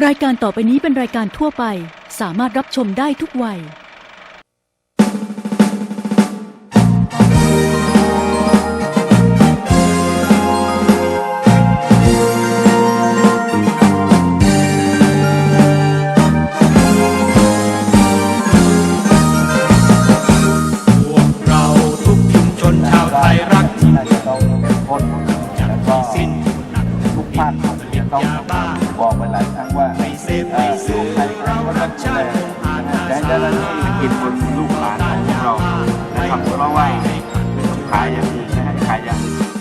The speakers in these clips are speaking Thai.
รายการต่อไปนี้เป็นรายการทั่วไป สามารถรับชมได้ทุกวัย พวกเราทุกชุมชนชาวไทยรักที่น่าจะต้องเข้มข้นแล้ก็ทุกภาคส่วน ต้องบอกมาหลายครั้งว่าลูกใครเรารักชาติแต่เจ้าหน้าที่กินบนลูกหลานของเรานะครับเพราะว่าขายอย่างอื่นนะฮะขายอย่างอื่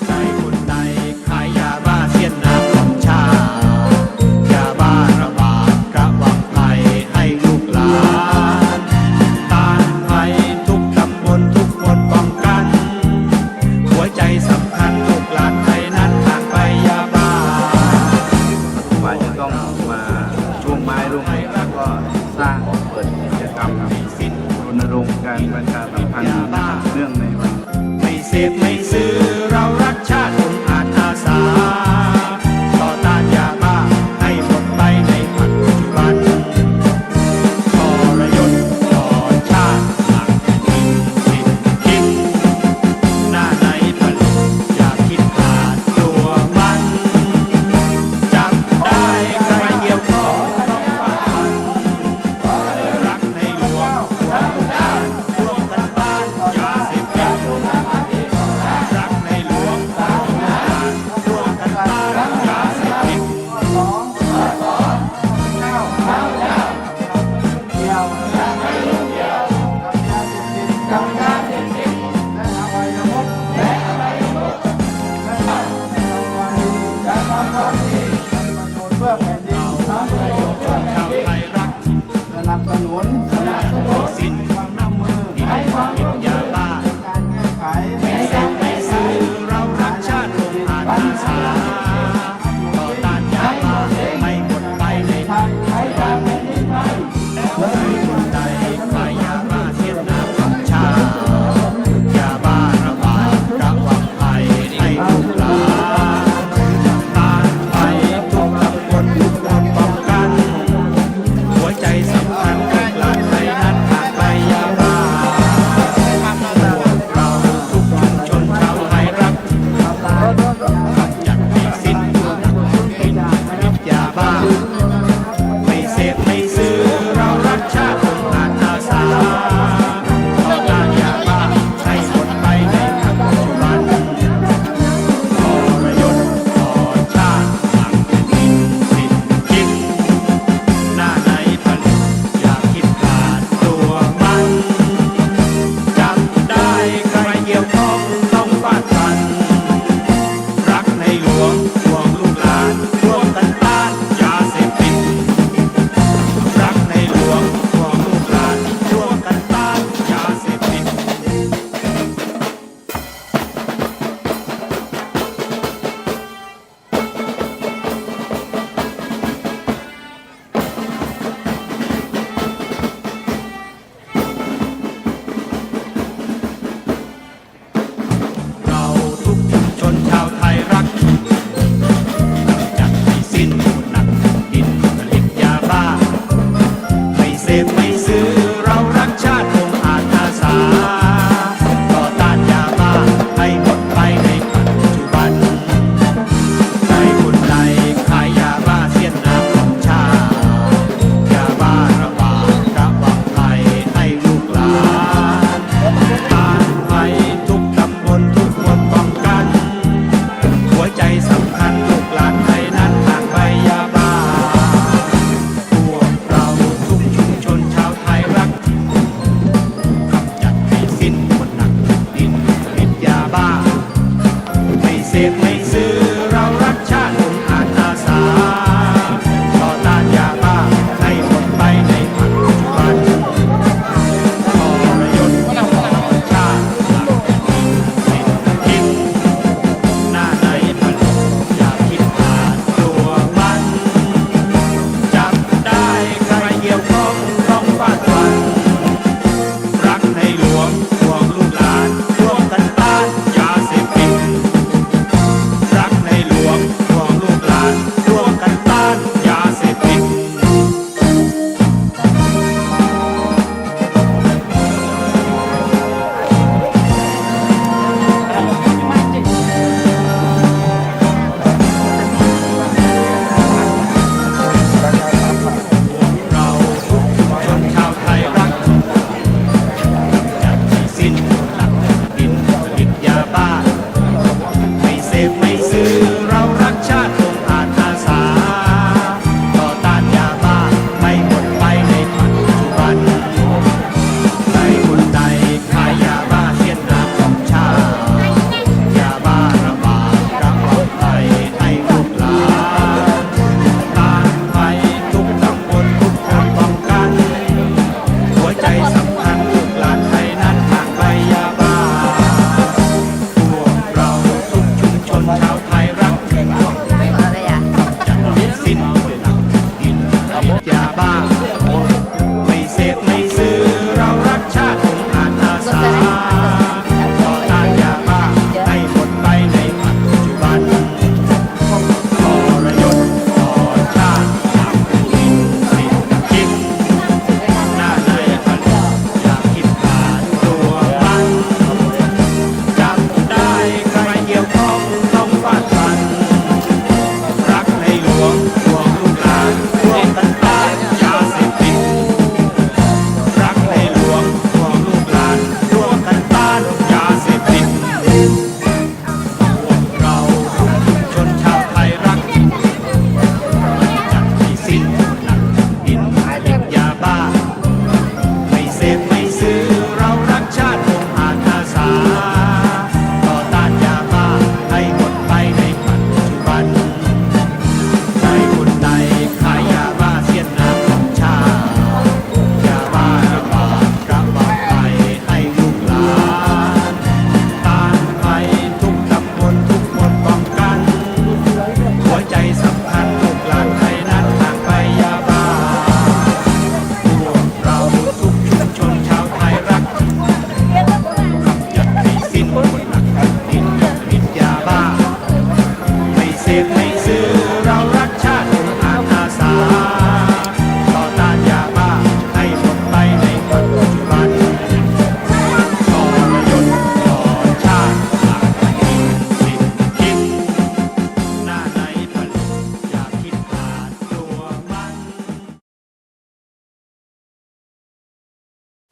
front out. ษตรไม่